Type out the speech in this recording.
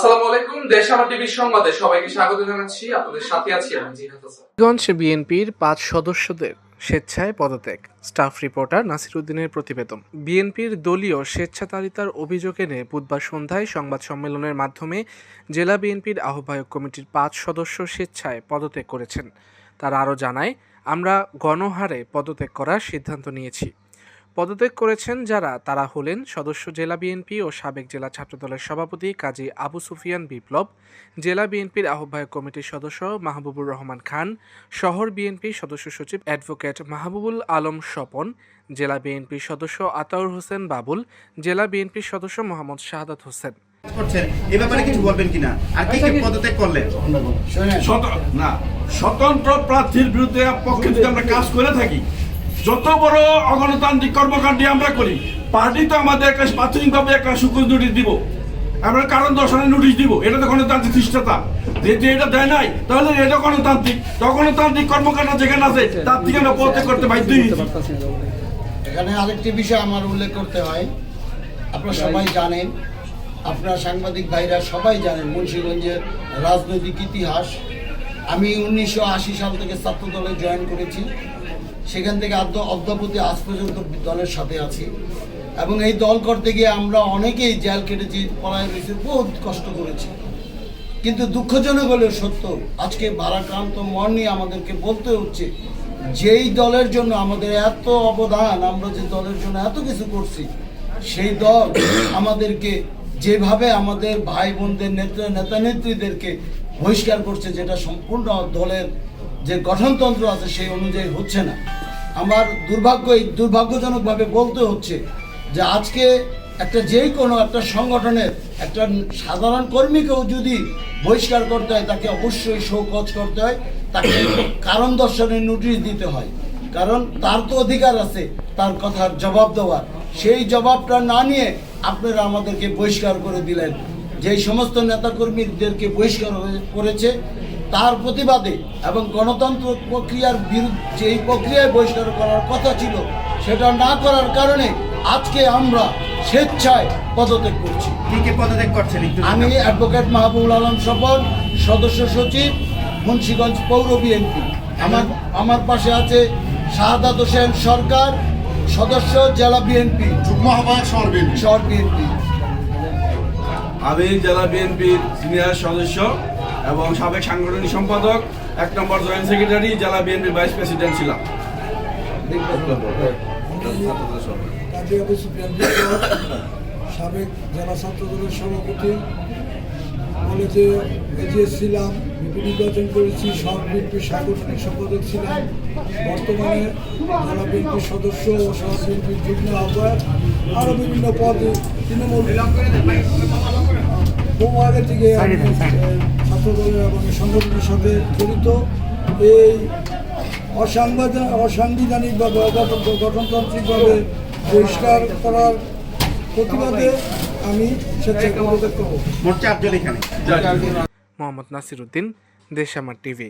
আসসালামু আলাইকুম, দেশ আমার সংবাদে সবাইকে স্বাগত জানাচ্ছি। আপনাদের সাথে আছি আমি জিহাদ হাসান। গঞ্জ বিএনপির পাঁচ সদস্যদের স্বেচ্ছায় পদত্যাগ। স্টাফ রিপোর্টার নাসির উদ্দিনের প্রতিবেদন। বিএনপির দলীয় স্বেচ্ছাচারিতার অভিযোগ এনে বুধবার সন্ধ্যায় সংবাদ সম্মেলনের মাধ্যমে জেলা বিএনপির আহ্বায়ক কমিটির পাঁচ সদস্য স্বেচ্ছায় পদত্যাগ করেছেন। তারা আরও জানায়, আমরা গণহারে পদত্যাগ করার সিদ্ধান্ত নিয়েছি। পদত্যাগ করেছেন যারা তারা হলেন সদস্য জেলা বিএনপি ও সাবেক জেলা ছাত্রদলের সভাপতি কাজী আবু সুফিয়ান বিপ্লব জেলা বিএনপির আহ্বায়ক কমিটির সদস্য মাহবুবুর রহমান খান শহর বিএনপি সদস্য সচিব অ্যাডভোকেট মাহবুবুল আলম স্বপন জেলা বিএনপির সদস্য আতাউর হোসেন বাবুল জেলা বিএনপির সদস্য মোহাম্মদ শাহাদাত হোসেন। করছেন এ ব্যাপারে কিছু বলবেন কিনা? আর কি কি পদত্যাগ করলেন? না স্বতন্ত্র প্রার্থীর বিরুদ্ধে পক্ষে যদি আমরা কাজ করে থাকি যত বড় অগণতান্ত্রিক কর্মকাণ্ডই আমরা করি পার্টি তো আমাদের একটা প্রাথমিকভাবে একটা সুকুজ নোটিশ দিব। আমরা কারণ দর্শনের নোটিশ দিব এটা তো গণতান্ত্রিক শিষ্টতা যেহেতু এটা দেয় নাই তাহলে এটা গণতান্ত্রিক। তো গণতান্ত্রিক কর্মকাণ্ড যেখানে আছে তার থেকে আমরা পদত্যাগ করতে বাধ্য হয়েছি। এখানে আরেকটি বিষয় আমার উল্লেখ করতে হয়। আপনারা সবাই জানেন আপনার সাংবাদিক ভাইরা সবাই জানেন মুন্সিগঞ্জের রাজনৈতিক ইতিহাস। আমি উনিশশো আশি সাল থেকে ছাত্র দলে জয়েন করেছি। সেখান থেকে অদ্যাবধি আজ পর্যন্ত দলের সাথে আছি। এবং এই দল করতে গিয়ে আমরা অনেকেই জেল কেটেছি পড়ায় রয়েছি বহুত কষ্ট করেছি। কিন্তু দুঃখজনক হলেও সত্য, আজকে ভারাক্রান্ত মন নিয়ে আমাদেরকে বলতে হচ্ছে, যেই দলের জন্য আমাদের এত অবদান, আমরা যে দলের জন্য এত কিছু করছি, সেই দল আমাদেরকে যেভাবে আমাদের ভাই বোনদের নেতা নেতা নেত্রীদেরকে বহিষ্কার করছে যেটা সম্পূর্ণ দলের যে গঠনতন্ত্র আছে সেই অনুযায়ী হচ্ছে না। আমার দুর্ভাগ্য এই দুর্ভাগ্যজনকভাবে বলতে হচ্ছে যে আজকে একটা যেই কোনো একটা সংগঠনের একটা সাধারণ কর্মীকেও যদি বহিষ্কার করতে হয়, তাকে অবশ্যই শোকজ করতে হয়, তাকে কারণ দর্শনের নোটিশ দিতে হয়। কারণ তার তো অধিকার আছে, তার কথার জবাব দেওয়ার। সেই জবাবটা না নিয়ে আপনারা আমাদেরকে বহিষ্কার করে দিলেন। যেই সমস্ত নেতাকর্মীদেরকে বহিষ্কার হয়ে- করেছে তার প্রতিবাদে এবং গণতন্ত্র প্রক্রিয়ার বিরুদ্ধে যেই প্রক্রিয়ায় বহিষ্কার করার কথা ছিল সেটা না করার কারণে আজকে আমরা স্বেচ্ছায় পদত্যাগ করছি। কি কি পদত্যাগ করছেন আমি অ্যাডভোকেট মাহবুবুল আলম স্বপন সদস্য সচিব মুন্সীগঞ্জ পৌর বিএনপি। আমার আমার পাশে আছে শাহাদাত হোসেন সরকার সদস্য জেলা বিএনপি। যুগ্ম আহ্বায়ক বিএনপি। শহর বিএনপি। আমি জেলা বিএনপির সিনিয়র সদস্য এবং সাবেক সাংগঠনিক সম্পাদক, এক নম্বর জয়েন্ট সেক্রেটারি, জেলা বিএনপির ভাইস প্রেসিডেন্ট ছিলাম। সাবেক জেলা ছাত্র দলের সভাপতি, কলেজে এজিএস ছিলাম নির্বাচন করেছি, সব বিএনপির সাংগঠনিক সম্পাদক ছিলাম। বর্তমানে জেলা বিএনপির সদস্য ও সহ বিএনপির যুগ্ম আহ্বায়ক আরও বিভিন্ন পদে তৃণমূল বহু আগে থেকে ছাত্র দলের এবং সংগঠনের সাথে জড়িত। এই অসাংবিধান অসাংবিধানিক বা গঠনতান্ত্রিকভাবে বহিষ্কার করার প্রতিবাদে আমি স্বেচ্ছায় মোহাম্মদ নাসির উদ্দিন দেশ আমার টিভি।